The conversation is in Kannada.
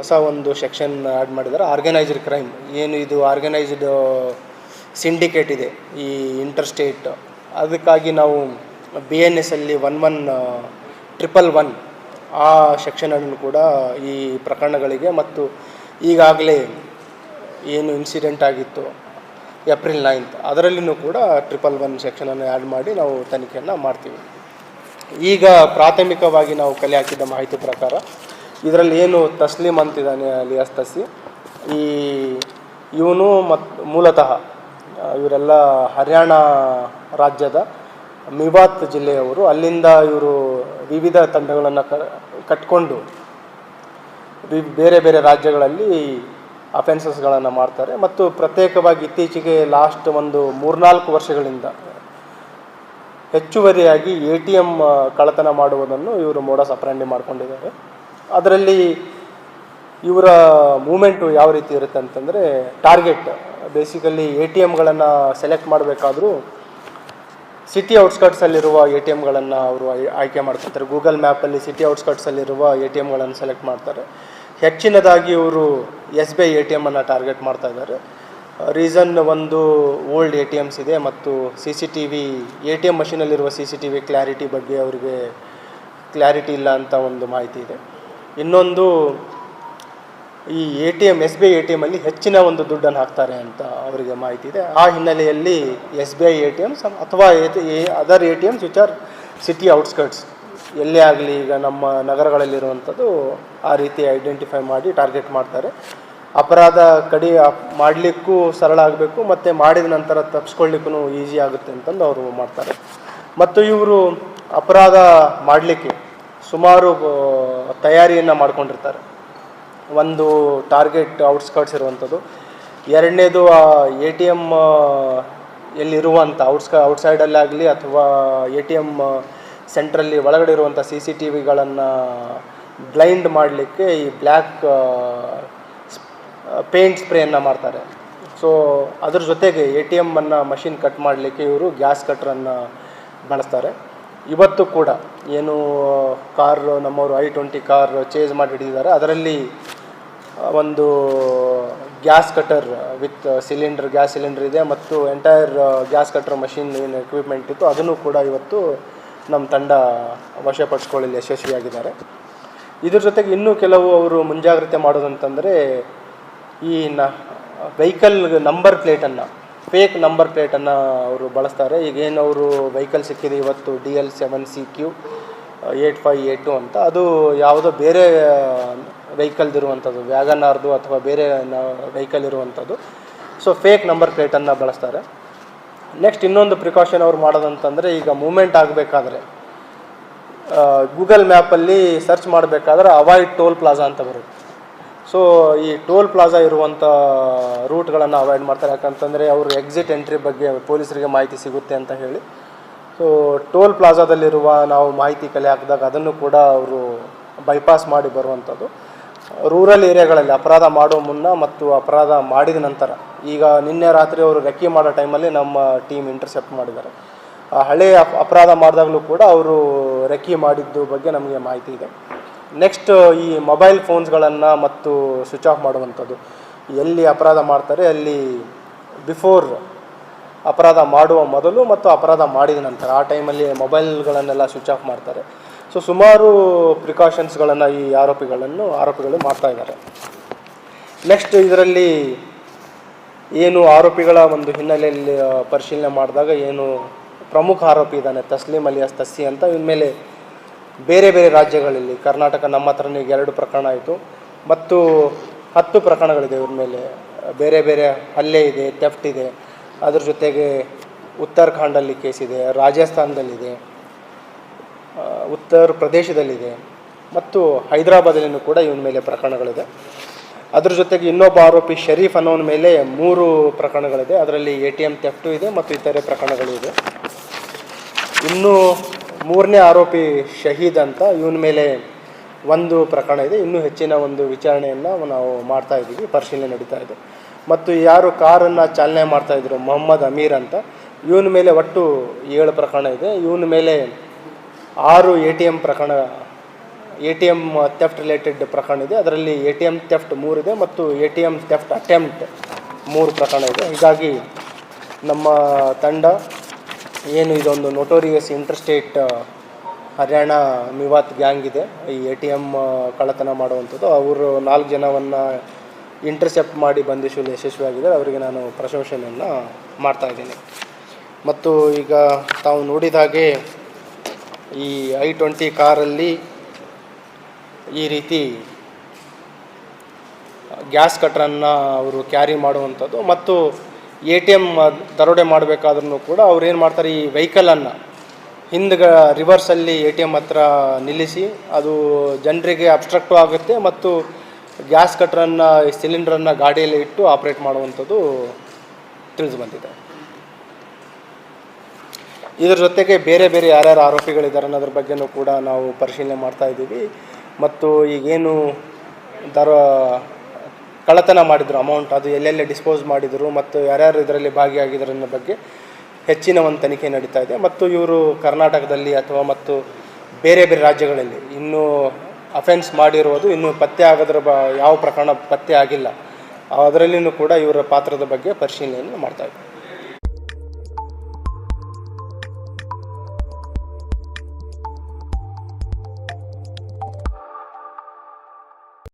ಹೊಸ ಒಂದು ಸೆಕ್ಷನ್ ಆ್ಯಡ್ ಮಾಡಿದ್ದಾರೆ ಆರ್ಗನೈಸ್ಡ್ ಕ್ರೈಮ್ ಏನು ಇದು ಆರ್ಗನೈಸ್ಡ್ ಸಿಂಡಿಕೇಟ್ ಇದೆ ಈ ಇಂಟರ್ಸ್ಟೇಟ್ ಅದಕ್ಕಾಗಿ ನಾವು ಬಿ ಎನ್ ಎಸ್ ಅಲ್ಲಿ ಒನ್ ಒನ್ ಟ್ರಿಪಲ್ ಒನ್ ಆ ಸೆಕ್ಷನನ್ನು ಕೂಡ ಈ ಪ್ರಕರಣಗಳಿಗೆ ಮತ್ತು ಈಗಾಗಲೇ ಏನು ಇನ್ಸಿಡೆಂಟ್ ಆಗಿತ್ತು ಏಪ್ರಿಲ್ ನೈನ್ತ್ ಅದರಲ್ಲಿನೂ ಕೂಡ ಟ್ರಿಪಲ್ ಒನ್ ಸೆಕ್ಷನನ್ನು ಆ್ಯಡ್ ಮಾಡಿ ನಾವು ತನಿಖೆಯನ್ನು ಮಾಡ್ತೀವಿ. ಈಗ ಪ್ರಾಥಮಿಕವಾಗಿ ನಾವು ಕಲೆ ಹಾಕಿದ್ದ ಮಾಹಿತಿ ಪ್ರಕಾರ ಇದರಲ್ಲಿ ಏನು ತಸ್ಲೀಮ್ ಅಂತಿದ್ದಾನೆ ಅಲಿಯಾಸ್ ತಸಿ ಈ ಇವನು ಮತ್ತು ಮೂಲತಃ ಇವರೆಲ್ಲ ಹರಿಯಾಣ ರಾಜ್ಯದ ಮಿವಾತ್ ಜಿಲ್ಲೆಯವರು. ಅಲ್ಲಿಂದ ಇವರು ವಿವಿಧ ತಂಡಗಳನ್ನು ಕಟ್ಕೊಂಡು ಬೇರೆ ಬೇರೆ ರಾಜ್ಯಗಳಲ್ಲಿ ಅಫೆನ್ಸಸ್ಗಳನ್ನು ಮಾಡ್ತಾರೆ. ಮತ್ತು ಪ್ರತ್ಯೇಕವಾಗಿ ಇತ್ತೀಚೆಗೆ ಲಾಸ್ಟ್ ಒಂದು ಮೂರ್ನಾಲ್ಕು ವರ್ಷಗಳಿಂದ ಹೆಚ್ಚುವರಿಯಾಗಿ ಎ ಟಿ ಎಂ ಕಳ್ಳತನ ಮಾಡುವುದನ್ನು ಇವರು ಮೋಡಸ್ ಅಪ್ರಾಂಡಿ ಮಾಡ್ಕೊಂಡಿದ್ದಾರೆ. ಅದರಲ್ಲಿ ಇವರ ಮೂಮೆಂಟು ಯಾವ ರೀತಿ ಇರುತ್ತೆ ಅಂತಂದರೆ ಟಾರ್ಗೆಟ್ ಬೇಸಿಕಲಿ ಎ ಟಿ ಎಮ್ಗಳನ್ನು ಸೆಲೆಕ್ಟ್ ಮಾಡಬೇಕಾದ್ರೂ ಸಿಟಿ ಔಟ್ಸ್ಕಟ್ಸಲ್ಲಿರುವ ಎ ಟಿ ಎಮ್ಗಳನ್ನು ಅವರು ಆಯ್- ಆಯ್ಕೆ ಮಾಡ್ಕೊತಾರೆ ಗೂಗಲ್ ಮ್ಯಾಪಲ್ಲಿ ಸಿಟಿ ಔಟ್ಸ್ಕಟ್ಸಲ್ಲಿರುವ ಎ ಟಿ ಎಮ್ಗಳನ್ನು ಸೆಲೆಕ್ಟ್ ಮಾಡ್ತಾರೆ. ಹೆಚ್ಚಿನದಾಗಿ ಇವರು S B I A T ಎಮ್ಮನ್ನು target ಮಾಡ್ತಾ ಇದ್ದಾರೆ. ರೀಸನ್ ಒಂದು ಓಲ್ಡ್ ಎ ಟಿ ಎಮ್ಸ್ ಇದೆ ಮತ್ತು C C T V A T M ಮಷೀನಲ್ಲಿರುವ C C T V clarity ಬಗ್ಗೆ ಅವರಿಗೆ ಕ್ಲಾರಿಟಿ ಇಲ್ಲ ಅಂತ ಒಂದು ಮಾಹಿತಿ ಇದೆ. ಇನ್ನೊಂದು ಈ A T M S B I A T ಎಮ್ಮಲ್ಲಿ ಹೆಚ್ಚಿನ ಒಂದು ದುಡ್ಡನ್ನು ಹಾಕ್ತಾರೆ ಅಂತ ಅವರಿಗೆ ಮಾಹಿತಿ ಇದೆ. ಆ ಹಿನ್ನೆಲೆಯಲ್ಲಿ S B I A T Ms ಅಥವಾ other A T Ms which are city outskirts ಎಲ್ಲೇ ಆಗಲಿ ಈಗ ನಮ್ಮ ನಗರಗಳಲ್ಲಿರುವಂಥದ್ದು ಆ ರೀತಿ ಐಡೆಂಟಿಫೈ ಮಾಡಿ ಟಾರ್ಗೆಟ್ ಮಾಡ್ತಾರೆ. ಅಪರಾಧ ಕಡಿ ಮಾಡಲಿಕ್ಕೂ ಸರಳ ಆಗಬೇಕು, ಮತ್ತು ಮಾಡಿದ ನಂತರ ತಪ್ಪಿಸ್ಕೊಳ್ಳಿಕ್ಕೂ ಈಸಿ ಆಗುತ್ತೆ ಅಂತಂದು ಅವರು ಮಾಡ್ತಾರೆ. ಮತ್ತು ಇವರು ಅಪರಾಧ ಮಾಡಲಿಕ್ಕೆ ಸುಮಾರು ತಯಾರಿಯನ್ನು ಮಾಡ್ಕೊಂಡಿರ್ತಾರೆ. ಒಂದು ಟಾರ್ಗೆಟ್ ಔಟ್ಸ್ಕರ್ಟ್ಸ್ ಇರುವಂಥದ್ದು. ಎರಡನೇದು ಎ ಟಿ ಎಂ ಎಲ್ಲಿರುವಂಥ ಔಟ್ಸ್ಕ ಔಟ್ಸೈಡಲ್ಲಾಗಲಿ ಅಥವಾ, ಎ ಟಿ ಎಂ ಸೆಂಟ್ರಲ್ಲಿ ಒಳಗಡೆ ಇರುವಂಥ ಸಿ ಸಿ ಟಿ ವಿಗಳನ್ನು ಬ್ಲೈಂಡ್ ಮಾಡಲಿಕ್ಕೆ ಈ ಬ್ಲ್ಯಾಕ್ ಪೇಂಟ್ ಸ್ಪ್ರೇಯನ್ನು ಮಾಡ್ತಾರೆ. ಸೊ, ಅದ್ರ ಜೊತೆಗೆ ಎ ಟಿ ಎಮ್ಮನ್ನು ಮಷಿನ್ ಕಟ್ ಮಾಡಲಿಕ್ಕೆ ಇವರು ಗ್ಯಾಸ್ ಕಟ್ರನ್ನು ಬಳಸ್ತಾರೆ. ಇವತ್ತು ಕೂಡ ಏನು ಕಾರ್, ನಮ್ಮವರು ಐ ಟ್ವೆಂಟಿ ಕಾರ್ ಚೇಂಜ್ ಮಾಡಿ ಹಿಡಿದಿದ್ದಾರೆ ಅದರಲ್ಲಿ ಒಂದು gas cutter with cylinder gas cylinder ಇದೆ ಮತ್ತು ಎಂಟೈರ್ ಗ್ಯಾಸ್ ಕಟರ್ ಮಷಿನ್ ಏನು ಎಕ್ವಿಪ್ಮೆಂಟ್ ಇತ್ತು, ಅದನ್ನು ಕೂಡ ಇವತ್ತು ನಮ್ಮ ತಂಡ ವಶಪಡಿಸ್ಕೊಳ್ಳಲು ಯಶಸ್ವಿಯಾಗಿದ್ದಾರೆ. ಇದ್ರ ಜೊತೆಗೆ ಇನ್ನೂ ಕೆಲವು ಅವರು ಮುಂಜಾಗ್ರತೆ ಮಾಡೋದಂತಂದರೆ, ಈ ನ ವೆಹಿಕಲ್ ನಂಬರ್ ಪ್ಲೇಟನ್ನು ಫೇಕ್ ನಂಬರ್ ಪ್ಲೇಟನ್ನು ಅವರು ಬಳಸ್ತಾರೆ. ಈಗ ಏನು ಅವರು ವೆಹಿಕಲ್ ಸಿಕ್ಕಿದೆ ಇವತ್ತು, D L seven C Q, eight five eight two ಅಂತ. ಅದು ಯಾವುದೋ ಬೇರೆ ವೆಹಿಕಲ್ದು ಇರುವಂಥದ್ದು ವ್ಯಾಗನಾರ್ದು ಅಥವಾ ಬೇರೆ ವೆಹಿಕಲ್ ಇರುವಂಥದ್ದು. ಸೊ, ಫೇಕ್ ನಂಬರ್ ಪ್ಲೇಟನ್ನು ಬಳಸ್ತಾರೆ. ನೆಕ್ಸ್ಟ್ ಇನ್ನೊಂದು ಪ್ರಿಕಾಷನ್ ಅವ್ರು ಮಾಡೋದಂತಂದರೆ, ಈಗ ಮೂಮೆಂಟ್ ಆಗಬೇಕಾದ್ರೆ ಗೂಗಲ್ ಮ್ಯಾಪಲ್ಲಿ ಸರ್ಚ್ ಮಾಡಬೇಕಾದ್ರೆ ಅವಾಯ್ಡ್ ಟೋಲ್ ಪ್ಲಾಜಾ ಅಂತ ಬರುತ್ತೆ. ಸೊ ಈ ಟೋಲ್ ಪ್ಲಾಜಾ ಇರುವಂಥ ರೂಟ್ಗಳನ್ನು ಅವಾಯ್ಡ್ ಮಾಡ್ತಾರೆ. ಯಾಕಂತಂದರೆ ಅವರು ಎಕ್ಸಿಟ್ ಎಂಟ್ರಿ ಬಗ್ಗೆ ಪೊಲೀಸರಿಗೆ ಮಾಹಿತಿ ಸಿಗುತ್ತೆ ಅಂತ ಹೇಳಿ. ಸೊ ಟೋಲ್ ಪ್ಲಾಜಾದಲ್ಲಿರುವ ನಾವು ಮಾಹಿತಿ ಕಲೆ ಹಾಕಿದಾಗ ಅದನ್ನು ಕೂಡ ಅವರು ಬೈಪಾಸ್ ಮಾಡಿ ಬರುವಂಥದ್ದು ರೂರಲ್ ಏರಿಯಾಗಳಲ್ಲಿ ಅಪರಾಧ ಮಾಡೋ ಮುನ್ನ ಮತ್ತು ಅಪರಾಧ ಮಾಡಿದ ನಂತರ ಈಗ ನಿನ್ನೆ ರಾತ್ರಿ ಅವರು ರೆಕ್ಕಿ ಮಾಡೋ ಟೈಮಲ್ಲಿ ನಮ್ಮ ಟೀಮ್ ಇಂಟರ್ಸೆಪ್ಟ್ ಮಾಡಿದ್ದಾರೆ. ಹಳೆಯ ಅಪರಾಧ ಮಾಡಿದಾಗಲೂ ಕೂಡ ಅವರು ರೆಕ್ಕಿ ಮಾಡಿದ್ದು ಬಗ್ಗೆ ನಮಗೆ ಮಾಹಿತಿ ಇದೆ. ನೆಕ್ಸ್ಟ್ ಈ ಮೊಬೈಲ್ ಫೋನ್ಸ್ಗಳನ್ನು ಮತ್ತು ಸ್ವಿಚ್ ಆಫ್ ಮಾಡುವಂಥದ್ದು. ಎಲ್ಲಿ ಅಪರಾಧ ಮಾಡ್ತಾರೆ, ಅಲ್ಲಿ ಬಿಫೋರ್ ಅಪರಾಧ ಮಾಡುವ ಮೊದಲು ಮತ್ತು ಅಪರಾಧ ಮಾಡಿದ ನಂತರ, ಆ ಟೈಮಲ್ಲಿ ಮೊಬೈಲ್ಗಳನ್ನೆಲ್ಲ ಸ್ವಿಚ್ ಆಫ್ ಮಾಡ್ತಾರೆ. ಸೊ ಸುಮಾರು ಪ್ರಿಕಾಷನ್ಸ್ಗಳನ್ನು ಈ ಆರೋಪಿಗಳನ್ನು, ಆರೋಪಿಗಳು ಮಾಡ್ತಾ ಇದ್ದಾರೆ. ನೆಕ್ಸ್ಟ್ ಇದರಲ್ಲಿ ಏನು ಆರೋಪಿಗಳ ಒಂದು ಹಿನ್ನೆಲೆಯಲ್ಲಿ ಪರಿಶೀಲನೆ ಮಾಡಿದಾಗ ಏನು ಪ್ರಮುಖ ಆರೋಪಿ ಇದ್ದಾನೆ ತಸ್ಲಿಮ್ ಅಲಿಯಾಸ್ ತಸ್ಸಿ ಅಂತ, ಇನ್ಮೇಲೆ ಮೇಲೆ ಬೇರೆ ಬೇರೆ ರಾಜ್ಯಗಳಲ್ಲಿ, ಕರ್ನಾಟಕ ನಮ್ಮ ಹತ್ರನೇ ಎರಡು ಪ್ರಕರಣ ಆಯಿತು. ಮತ್ತು ಹತ್ತು ಪ್ರಕರಣಗಳಿದೆ ಇವ್ರ ಮೇಲೆ. ಬೇರೆ ಬೇರೆ ಹಲ್ಲೆ ಇದೆ, ಥೆಫ್ಟ್ ಇದೆ. ಅದ್ರ ಜೊತೆಗೆ ಉತ್ತರಾಖಂಡಲ್ಲಿ ಕೇಸಿದೆ ರಾಜಸ್ಥಾನದಲ್ಲಿದೆ ಉತ್ತರ ಪ್ರದೇಶದಲ್ಲಿದೆ ಮತ್ತು ಹೈದರಾಬಾದಲ್ಲಿನೂ ಕೂಡ ಇವನ ಮೇಲೆ ಪ್ರಕರಣಗಳಿದೆ. ಅದ್ರ ಜೊತೆಗೆ ಇನ್ನೊಬ್ಬ ಆರೋಪಿ ಶರೀಫ್ ಅನ್ನೋನ ಮೇಲೆ ಮೂರು ಪ್ರಕರಣಗಳಿದೆ. ಅದರಲ್ಲಿ ಎ ಟಿ ಎಂ ತೆಫ್ಟು ಇದೆ ಮತ್ತು ಇತರೆ ಪ್ರಕರಣಗಳು ಇದೆ. ಇನ್ನು ಮೂರನೇ ಆರೋಪಿ ಶಹೀದ್ ಅಂತ ಇವನ ಮೇಲೆ ಒಂದು ಪ್ರಕರಣ ಇದೆ. ಇನ್ನೂ ಹೆಚ್ಚಿನ ಒಂದು ವಿಚಾರಣೆಯನ್ನು ನಾವು ಮಾಡ್ತಾ ಇದ್ದೀವಿ, ಪರಿಶೀಲನೆ ನಡೀತಾ ಇದೆ. ಮತ್ತು ಯಾರು ಕಾರನ್ನು ಚಾಲನೆ ಮಾಡ್ತಾ ಇದ್ರು, ಮೊಹಮ್ಮದ್ ಅಮೀರ್ ಅಂತ, ಇವನ ಮೇಲೆ ಒಟ್ಟು ಏಳು ಪ್ರಕರಣ ಇದೆ. ಇವನ ಮೇಲೆ ಆರು ಎ ಟಿ ಎಂ ಪ್ರಕರಣ, A T M theft related ಪ್ರಕರಣ ಇದೆ. ಅದರಲ್ಲಿ ಎ ಟಿ ಎಂ ಥೆಫ್ಟ್ ಮೂರಿದೆ ಮತ್ತು A T M theft attempt ಮೂರು ಪ್ರಕರಣ ಇದೆ. ಹೀಗಾಗಿ ನಮ್ಮ ತಂಡ ಏನು ಇದೊಂದು notorious interstate Haryana Mewat gang ಇದೆ. ಈ ಎ ಟಿ ಎಂ ಕಳ್ಳತನ ಮಾಡುವಂಥದ್ದು. ಅವರು ನಾಲ್ಕು ಜನವನ್ನು ಇಂಟರ್ಸೆಪ್ಟ್ ಮಾಡಿ ಬಂಧಿಸುವಲ್ಲಿ ಯಶಸ್ವಿಯಾಗಿದ್ದಾರೆ. ಅವರಿಗೆ ನಾನು ಪ್ರಶಂಸೆಯನ್ನು ಮಾಡ್ತಾಯಿದ್ದೀನಿ ಮತ್ತು ಈಗ ತಾವು ನೋಡಿದ ಹಾಗೆ ಈ ಐ ಟ್ವೆಂಟಿ ಕಾರಲ್ಲಿ ಈ ರೀತಿ ಗ್ಯಾಸ್ ಕಟ್ರನ್ನು ಅವರು ಕ್ಯಾರಿ ಮಾಡುವಂಥದ್ದು. ಮತ್ತು ಎ ಟಿ ಎಂ ದರೋಡೆ ಮಾಡಬೇಕಾದ್ರೂ ಕೂಡ ಅವ್ರು ಏನು ಮಾಡ್ತಾರೆ, ಈ ವೆಹಿಕಲನ್ನು ಹಿಂದ್ಗ ರಿವರ್ಸಲ್ಲಿ ಎ ಟಿ ಎಂ ಹತ್ರ ನಿಲ್ಲಿಸಿ ಅದು ಜನರಿಗೆ ಅಬ್ಸ್ಟ್ರಕ್ಟು ಆಗುತ್ತೆ ಮತ್ತು ಗ್ಯಾಸ್ ಕಟ್ರನ್ನು ಸಿಲಿಂಡ್ರನ್ನು ಗಾಡಿಯಲ್ಲಿ ಇಟ್ಟು ಆಪ್ರೇಟ್ ಮಾಡುವಂಥದ್ದು ತಿಳಿದು ಬಂದಿದೆ. ಇದರ ಜೊತೆಗೆ ಬೇರೆ ಬೇರೆ ಯಾರ್ಯಾರು ಆರೋಪಿಗಳಿದ್ದಾರೆ ಅನ್ನೋದ್ರ ಬಗ್ಗೆನೂ ಕೂಡ ನಾವು ಪರಿಶೀಲನೆ ಮಾಡ್ತಾ ಇದ್ದೀವಿ. ಮತ್ತು ಈಗೇನು ದರ ಕಳ್ಳತನ ಮಾಡಿದರು ಅಮೌಂಟ್ ಅದು ಎಲ್ಲೆಲ್ಲಿ ಡಿಸ್ಪೋಸ್ ಮಾಡಿದರು ಮತ್ತು ಯಾರ್ಯಾರು ಇದರಲ್ಲಿ ಭಾಗಿಯಾಗಿದ್ದಾರೆ ಅನ್ನೋ ಬಗ್ಗೆ ಹೆಚ್ಚಿನ ಒಂದು ತನಿಖೆ ನಡೀತಾ ಇದೆ. ಮತ್ತು ಇವರು ಕರ್ನಾಟಕದಲ್ಲಿ ಅಥವಾ ಮತ್ತು ಬೇರೆ ಬೇರೆ ರಾಜ್ಯಗಳಲ್ಲಿ ಇನ್ನೂ ಅಫೆನ್ಸ್ ಮಾಡಿರುವುದು ಇನ್ನೂ ಪತ್ತೆ ಆಗೋದ್ರ ಬ, ಯಾವ ಪ್ರಕರಣ ಪತ್ತೆ ಆಗಿಲ್ಲ. ಅದರಲ್ಲಿನೂ ಕೂಡ ಇವರ ಪಾತ್ರದ ಬಗ್ಗೆ ಪರಿಶೀಲನೆಯನ್ನು ಮಾಡ್ತಾ ಇದ್ದೀವಿ